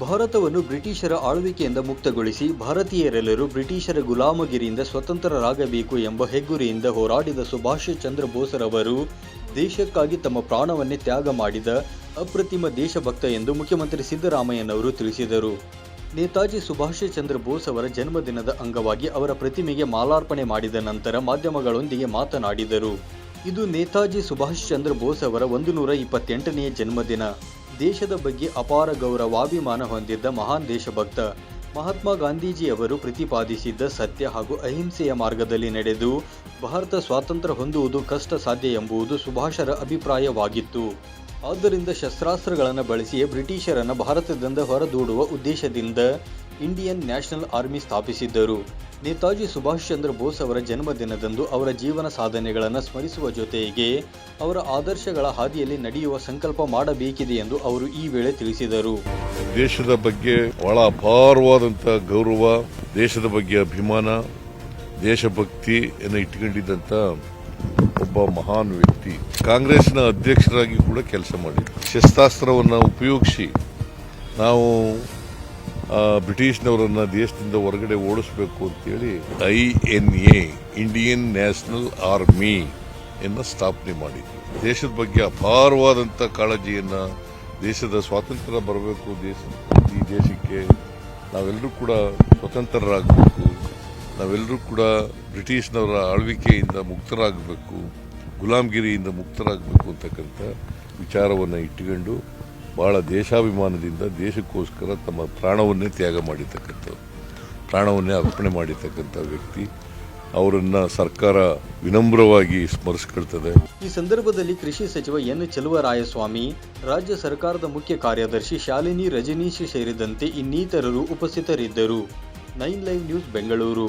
ಭಾರತವನ್ನು ಬ್ರಿಟಿಷರ ಆಳ್ವಿಕೆಯಿಂದ ಮುಕ್ತಗೊಳಿಸಿ ಭಾರತೀಯರೆಲ್ಲರೂ ಬ್ರಿಟಿಷರ ಗುಲಾಮಗಿರಿಯಿಂದ ಸ್ವತಂತ್ರರಾಗಬೇಕು ಎಂಬ ಹೆಗ್ಗುರಿಯಿಂದ ಹೋರಾಡಿದ ಸುಭಾಷ್ ಚಂದ್ರ ಬೋಸರವರು ದೇಶಕ್ಕಾಗಿ ತಮ್ಮ ಪ್ರಾಣವನ್ನೇ ತ್ಯಾಗ ಮಾಡಿದ ಅಪ್ರತಿಮ ದೇಶಭಕ್ತ ಎಂದು ಮುಖ್ಯಮಂತ್ರಿ ಸಿದ್ದರಾಮಯ್ಯನವರು ತಿಳಿಸಿದರು. ನೇತಾಜಿ ಸುಭಾಷ್ ಚಂದ್ರ ಬೋಸ್ ಅವರ ಜನ್ಮದಿನದ ಅಂಗವಾಗಿ ಅವರ ಪ್ರತಿಮೆಗೆ ಮಾಲಾರ್ಪಣೆ ಮಾಡಿದ ನಂತರ ಮಾಧ್ಯಮಗಳೊಂದಿಗೆ ಮಾತನಾಡಿದರು. ಇದು ನೇತಾಜಿ ಸುಭಾಷ್ ಚಂದ್ರ ಬೋಸ್ ಅವರ ಒಂದು ನೂರ ಇಪ್ಪತ್ತೆಂಟನೆಯ ಜನ್ಮದಿನ. ದೇಶದ ಬಗ್ಗೆ ಅಪಾರ ಗೌರವಾಭಿಮಾನ ಹೊಂದಿದ್ದ ಮಹಾನ್ ದೇಶಭಕ್ತ ಮಹಾತ್ಮ ಗಾಂಧೀಜಿಯವರು ಪ್ರತಿಪಾದಿಸಿದ್ದ ಸತ್ಯ ಹಾಗೂ ಅಹಿಂಸೆಯ ಮಾರ್ಗದಲ್ಲಿ ನಡೆದು ಭಾರತ ಸ್ವಾತಂತ್ರ್ಯ ಹೊಂದುವುದು ಕಷ್ಟ ಸಾಧ್ಯ ಎಂಬುದು ಸುಭಾಷರ ಅಭಿಪ್ರಾಯವಾಗಿತ್ತು. ಆದ್ದರಿಂದ ಶಸ್ತ್ರಾಸ್ತ್ರಗಳನ್ನು ಬಳಸಿಯೇ ಬ್ರಿಟಿಷರನ್ನು ಭಾರತದಿಂದ ಹೊರದೂಡುವ ಉದ್ದೇಶದಿಂದ ಇಂಡಿಯನ್ ನ್ಯಾಷನಲ್ ಆರ್ಮಿ ಸ್ಥಾಪಿಸಿದ್ದರು. ನೇತಾಜಿ ಸುಭಾಷ್ ಚಂದ್ರ ಬೋಸ್ ಅವರ ಜನ್ಮದಿನದಂದು ಅವರ ಜೀವನ ಸಾಧನೆಗಳನ್ನು ಸ್ಮರಿಸುವ ಜೊತೆಗೆ ಅವರ ಆದರ್ಶಗಳ ಹಾದಿಯಲ್ಲಿ ನಡೆಯುವ ಸಂಕಲ್ಪ ಮಾಡಬೇಕಿದೆ ಎಂದು ಅವರು ಈ ವೇಳೆ ತಿಳಿಸಿದರು. ದೇಶದ ಬಗ್ಗೆ ಬಹಳ ಅಪಾರವಾದಂಥ ಗೌರವ, ದೇಶದ ಬಗ್ಗೆ ಅಭಿಮಾನ ದೇಶಭಕ್ತಿಯನ್ನು ಇಟ್ಕೊಂಡಿದ್ದಂಥ ಒಬ್ಬ ಮಹಾನ್ ವ್ಯಕ್ತಿ. ಕಾಂಗ್ರೆಸ್ನ ಅಧ್ಯಕ್ಷರಾಗಿ ಕೂಡ ಕೆಲಸ ಮಾಡಿದ್ರು. ಶಸ್ತ್ರಾಸ್ತ್ರವನ್ನು ಉಪಯೋಗಿಸಿ ನಾವು ಬ್ರಿಟಿಷ್ನವರನ್ನ ದೇಶದಿಂದ ಹೊರಗಡೆ ಓಡಿಸಬೇಕು ಅಂತೇಳಿ I N A, Indian National Army ಎನ್ನು ಸ್ಥಾಪನೆ ಮಾಡಿದ್ರು. ದೇಶದ ಬಗ್ಗೆ ಅಪಾರವಾದಂಥ ಕಾಳಜಿಯನ್ನು ದೇಶದ ಸ್ವಾತಂತ್ರ್ಯ ಬರಬೇಕು, ದೇಶ, ಈ ದೇಶಕ್ಕೆ ನಾವೆಲ್ಲರೂ ಕೂಡ ಸ್ವತಂತ್ರರಾಗಬೇಕು, ನಾವೆಲ್ಲರೂ ಕೂಡ ಬ್ರಿಟಿಷ್ನವರ ಆಳ್ವಿಕೆಯಿಂದ ಮುಕ್ತರಾಗಬೇಕು, ಗುಲಾಮ್ಗಿರಿಯಿಂದ ಮುಕ್ತರಾಗಬೇಕು ಅಂತಕ್ಕಂಥ ವಿಚಾರವನ್ನು ಇಟ್ಟುಕೊಂಡು ಬಹಳ ದೇಶಾಭಿಮಾನದಿಂದ ದೇಶಕ್ಕೋಸ್ಕರ ತಮ್ಮ ಪ್ರಾಣವನ್ನೇ ತ್ಯಾಗ ಮಾಡಿರ್ತಕ್ಕಂಥವ್ರು. ಪ್ರಾಣವನ್ನೇ ಅರ್ಪಣೆ ಮಾಡಿರ್ತಕ್ಕಂಥ ವ್ಯಕ್ತಿ. ಅವರನ್ನ ಸರ್ಕಾರ ವಿನಮ್ರವಾಗಿ ಸ್ಮರಿಸಿಕೊಳ್ತದೆ. ಈ ಸಂದರ್ಭದಲ್ಲಿ ಕೃಷಿ ಸಚಿವ ಎನ್ ಚಲುವರಾಯಸ್ವಾಮಿ, ರಾಜ್ಯ ಸರ್ಕಾರದ ಮುಖ್ಯ ಕಾರ್ಯದರ್ಶಿ ಶಾಲಿನಿ ರಜನೀಶ್ ಸೇರಿದಂತೆ ಇನ್ನಿತರರು ಉಪಸ್ಥಿತರಿದ್ದರು. Nine live news Bengaluru.